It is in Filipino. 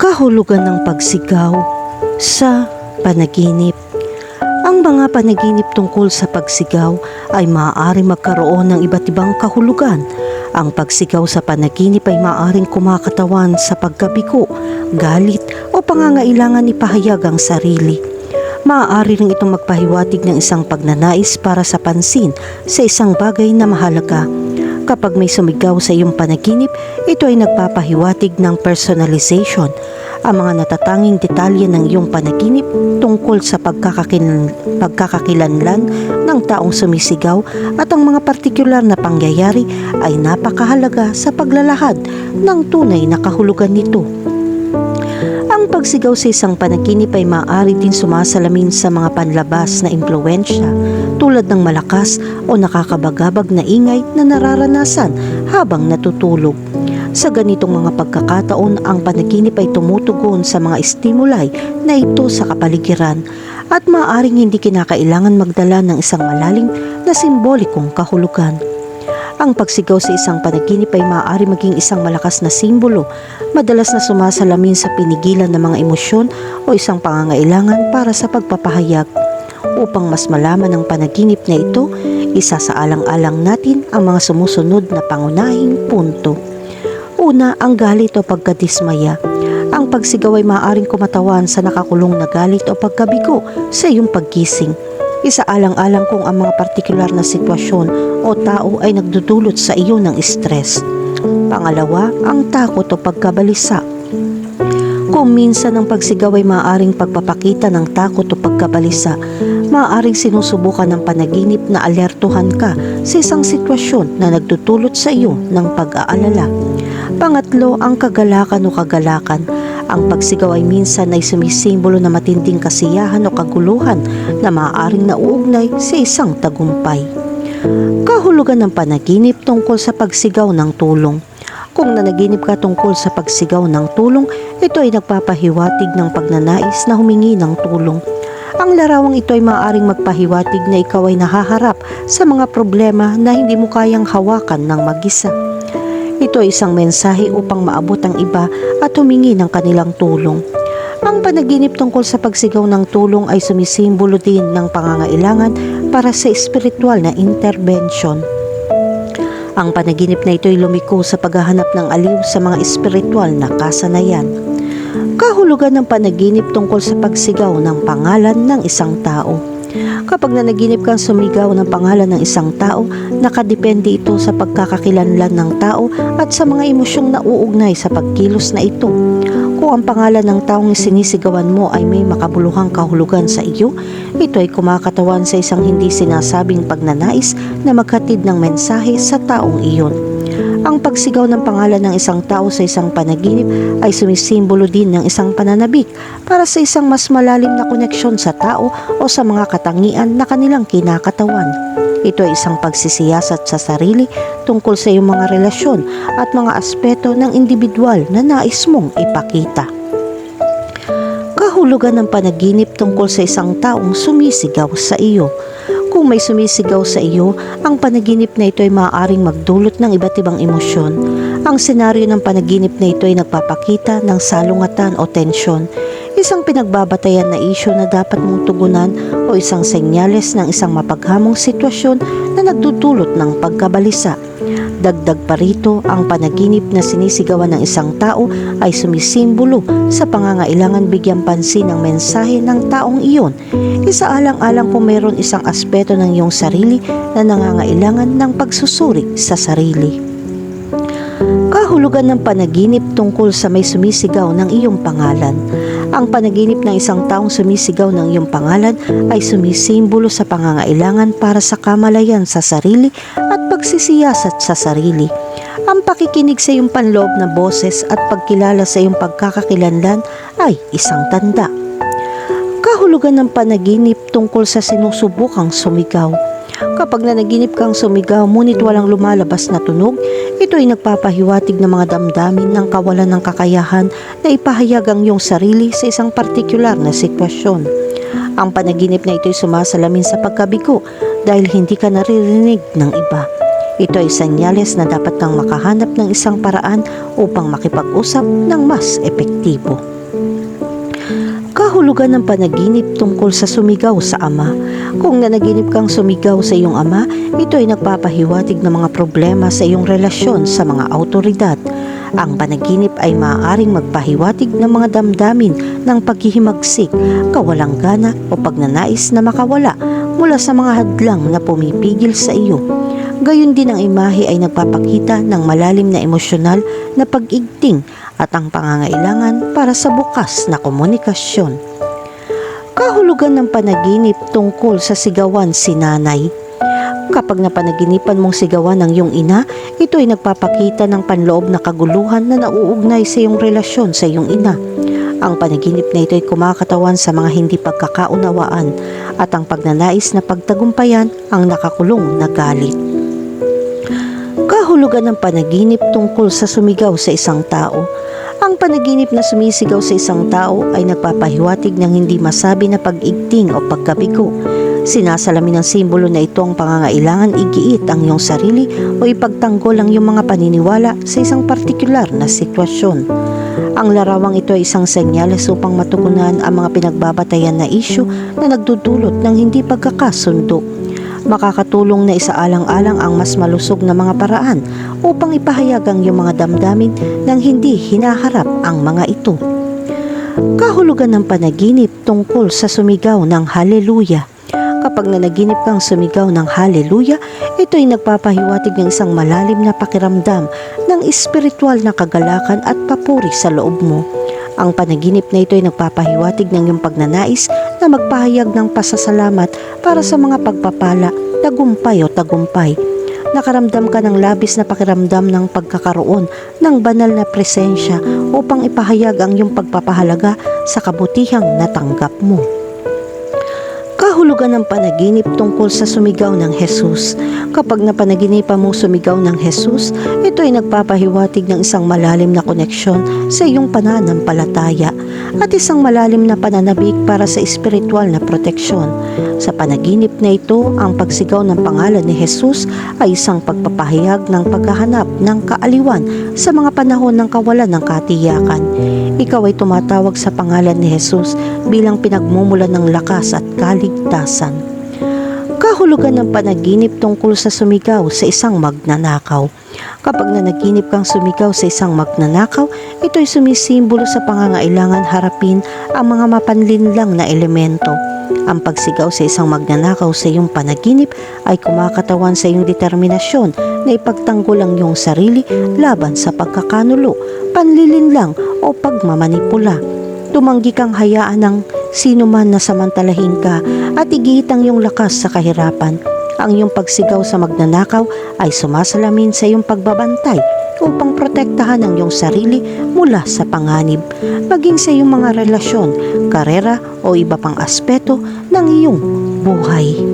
kahulugan ng pagsigaw sa panaginip. Ang mga panaginip tungkol sa pagsigaw ay maaari magkaroon ng iba't ibang kahulugan. Ang pagsigaw sa panaginip ay maaaring kumakatawan sa pagkabigo, galit o pangangailangan ipahayag ang sarili. Maaari rin itong magpahiwatig ng isang pagnanais para sa pansin sa isang bagay na mahalaga. Kapag may sumigaw sa iyong panaginip, ito ay nagpapahiwatig ng personalization. Ang mga natatanging detalye ng iyong panaginip tungkol sa pagkakakilan, pagkakakilanlan ng taong sumisigaw at ang mga partikular na pangyayari ay napakahalaga sa paglalahad ng tunay na kahulugan nito. Ang pagsigaw sa isang panaginip ay maaari din sumasalamin sa mga panlabas na impluensya tulad ng malakas o nakakabagabag na ingay na nararanasan habang natutulog. Sa ganitong mga pagkakataon, ang panaginip ay tumutugon sa mga stimuli na ito sa kapaligiran at maaaring hindi kinakailangan magdala ng isang malalim na simbolikong kahulugan. Ang pagsigaw sa isang panaginip ay maaari maging isang malakas na simbolo, madalas na sumasalamin sa pinigilan ng mga emosyon o isang pangangailangan para sa pagpapahayag. Upang mas malaman ang panaginip na ito, isa sa alang-alang natin ang mga sumusunod na pangunahing punto. Una, ang galit o pagkadismaya. Ang pagsigaw ay maaaring kumatawan sa nakakulong na galit o pagkabigo sa iyong paggising. Isaalang-alang kung ang mga partikular na sitwasyon o tao ay nagdudulot sa iyo ng stress. Pangalawa, ang takot o pagkabalisa. Kung minsan ang pagsigaw ay maaaring pagpapakita ng takot o pagkabalisa, maaaring sinusubukan ng panaginip na alertuhan ka sa isang sitwasyon na nagdudulot sa iyo ng pag-aalala. Pangatlo, ang kagalakan o kagalakan. Ang pagsigaw ay minsan ay sumisimbolo na matinding kasiyahan o kaguluhan na maaaring nauugnay sa isang tagumpay. Kahulugan ng panaginip tungkol sa pagsigaw ng tulong. Kung nanaginip ka tungkol sa pagsigaw ng tulong, ito ay nagpapahiwatig ng pagnanais na humingi ng tulong. Ang larawang ito ay maaaring magpahiwatig na ikaw ay nahaharap sa mga problema na hindi mo kayang hawakan ng mag-isa. Ito ay isang mensahe upang maabot ang iba at humingi ng kanilang tulong. Ang panaginip tungkol sa pagsigaw ng tulong ay sumisimbolo din ng pangangailangan para sa espiritual na intervention. Ang panaginip na ito ay lumiko sa paghahanap ng aliw sa mga espiritual na kasanayan. Kahulugan ng panaginip tungkol sa pagsigaw ng pangalan ng isang tao. Kapag nanaginip kang sumigaw ng pangalan ng isang tao, nakadepende ito sa pagkakakilanlan ng tao at sa mga emosyong nauugnay sa pagkilos na ito. Kung ang pangalan ng taong sinisigawan mo ay may makabuluhang kahulugan sa iyo, ito ay kumakatawan sa isang hindi sinasabing pagnanais na maghatid ng mensahe sa taong iyon. Ang pagsigaw ng pangalan ng isang tao sa isang panaginip ay sumisimbolo din ng isang pananabik para sa isang mas malalim na koneksyon sa tao o sa mga katangian na kanilang kinakatawan. Ito ay isang pagsisiyasat sa sarili tungkol sa iyong mga relasyon at mga aspeto ng individual na nais mong ipakita. Kahulugan ng panaginip tungkol sa isang taong sumisigaw sa iyo. Kung may sumisigaw sa iyo, ang panaginip na ito ay maaaring magdulot ng iba't ibang emosyon. Ang senaryo ng panaginip na ito ay nagpapakita ng salungatan o tensyon, isang pinagbabatayan na isyo na dapat mong tugunan o isang senyales ng isang mapaghamong sitwasyon na nagdudulot ng pagkabalisa. Dagdag pa rito, ang panaginip na sinisigawan ng isang tao ay sumisimbolo sa pangangailangan bigyang pansin ng mensahe ng taong iyon. Isaalang-alang kung mayroon isang aspeto ng iyong sarili na nangangailangan ng pagsusuri sa sarili. Kahulugan ng panaginip tungkol sa may sumisigaw ng iyong pangalan. Ang panaginip ng isang taong sumisigaw ng iyong pangalan ay sumisimbolo sa pangangailangan para sa kamalayan sa sarili pagsisiyasat sa sarili. Ang pakikinig sa iyong panloob na boses at pagkilala sa iyong pagkakakilanlan ay isang tanda. Kahulugan ng panaginip tungkol sa sinusubukang sumigaw. Kapag nanaginip kang sumigaw ngunit walang lumalabas na tunog, ito ay nagpapahiwatig ng mga damdamin ng kawalan ng kakayahan na ipahayag ang iyong sarili sa isang partikular na sitwasyon. Ang panaginip na ito ay sumasalamin sa pagkabigo dahil hindi ka naririnig ng iba. Ito ay senyales na dapat kang makahanap ng isang paraan upang makipag-usap ng mas epektibo. Kahulugan ng panaginip tungkol sa sumigaw sa ama. Kung nanaginip kang sumigaw sa iyong ama, ito ay nagpapahiwatig ng mga problema sa iyong relasyon sa mga autoridad. Ang panaginip ay maaaring magpahiwatig ng mga damdamin ng paghihimagsik, kawalang gana o pagnanais na makawala mula sa mga hadlang na pumipigil sa iyo. Gayon din ang imahe ay nagpapakita ng malalim na emosyonal na pag-igting at ang pangangailangan para sa bukas na komunikasyon. Kahulugan ng panaginip tungkol sa sigawan si nanay. Kapag napanaginipan mong sigawan ng iyong ina, ito ay nagpapakita ng panloob na kaguluhan na nauugnay sa iyong relasyon sa iyong ina. Ang panaginip na ito ay kumakatawan sa mga hindi pagkakaunawaan at ang pagnanais na pagtagumpayan ang nakakulong na galit. Kahulugan ng panaginip tungkol sa sumigaw sa isang tao. Ang panaginip na sumisigaw sa isang tao ay nagpapahiwatig ng hindi masabi na pag-igting o pagkabigo. Sinasalamin ng simbolo na ito ang pangangailangan igiit ang iyong sarili o ipagtanggol ang iyong mga paniniwala sa isang partikular na sitwasyon. Ang larawang ito ay isang senyales upang matugunan ang mga pinagbabatayan na isyu na nagdudulot ng hindi pagkakasundo makakatulong na isaalang-alang ang mas malusog na mga paraan upang ipahayag ang iyong mga damdamin nang hindi hinaharap ang mga ito. Kahulugan ng panaginip tungkol sa sumigaw ng haleluya. Kapag nanaginip kang sumigaw ng haleluya, ito ay nagpapahiwatig ng isang malalim na pakiramdam ng espiritual na kagalakan at papuri sa loob mo. Ang panaginip na ito ay nagpapahiwatig ng iyong pagnanais na magpahayag ng pasasalamat para sa mga pagpapala, tagumpay o tagumpay. Nakaramdam ka ng labis na pakiramdam ng pagkakaroon ng banal na presensya upang ipahayag ang iyong pagpapahalaga sa kabutihang natanggap mo. Kahulugan ng panaginip tungkol sa sumigaw ng Jesus. Kapag napanaginipan mo sumigaw ng Jesus, ito ay nagpapahiwatig ng isang malalim na koneksyon sa iyong pananampalataya at isang malalim na pananabik para sa espiritual na proteksyon. Sa panaginip na ito, ang pagsigaw ng pangalan ni Jesus ay isang pagpapahayag ng paghahanap ng kaaliwan sa mga panahon ng kawalan ng katiyakan. Ikaw ay tumatawag sa pangalan ni Jesus bilang pinagmumulan ng lakas at kaligtasan. Kahulugan ng panaginip tungkol sa sumigaw sa isang magnanakaw. Kapag nanaginip kang sumigaw sa isang magnanakaw, ito ay sumisimbolo sa pangangailangan harapin ang mga mapanlinlang na elemento. Ang pagsigaw sa isang magnanakaw sa iyong panaginip ay kumakatawan sa iyong determinasyon na ipagtanggol ang iyong sarili laban sa pagkakanulo, panlilinlang o pagmamanipula. Tumanggi kang hayaan ng sino man na samantalahin ka at igihit ang iyong lakas sa kahirapan. Ang iyong pagsigaw sa magnanakaw ay sumasalamin sa iyong pagbabantay upang protektahan ang iyong sarili mula sa panganib, maging sa iyong mga relasyon, karera o iba pang aspeto ng iyong buhay.